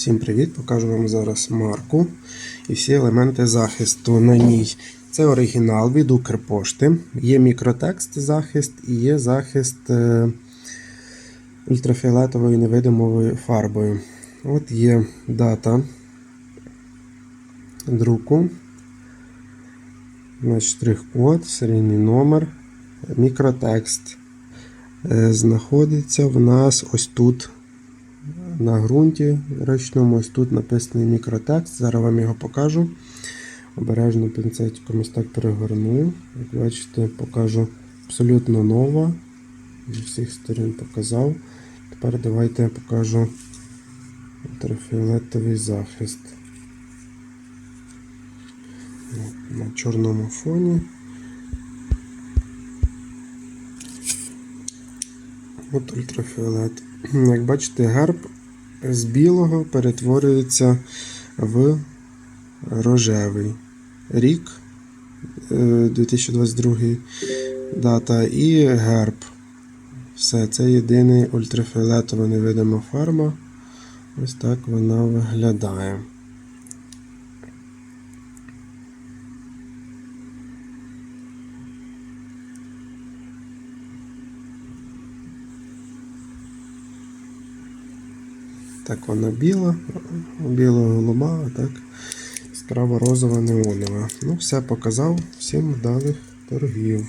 Всім привіт! Покажу вам зараз марку і всі елементи захисту на ній. Це оригінал від Укрпошти. Є мікротекст захист і є захист е, ультрафіолетовою невидимою фарбою. От є дата друку, штрих-код, серійний номер, мікротекст. Е, Знаходиться в нас ось тут на ґрунті ручному. Ось тут написаний мікротекст. Зараз вам його покажу. Обережно пінцетиком ось так перегорну. Як бачите, покажу абсолютно нова. Зі всіх сторін показав. Тепер давайте я покажу ультрафіолетовий захист. На чорному фоні. От ультрафіолет. Як бачите, герб з білого перетворюється в рожевий рік е, 2022 дата і герб. Все, це єдиний ультрафіолетова невидима фарма. Ось так вона виглядає. Так вона біла, біла голуба, а так справа розова неонова. Ну, все показав. Всім вдалих торгів.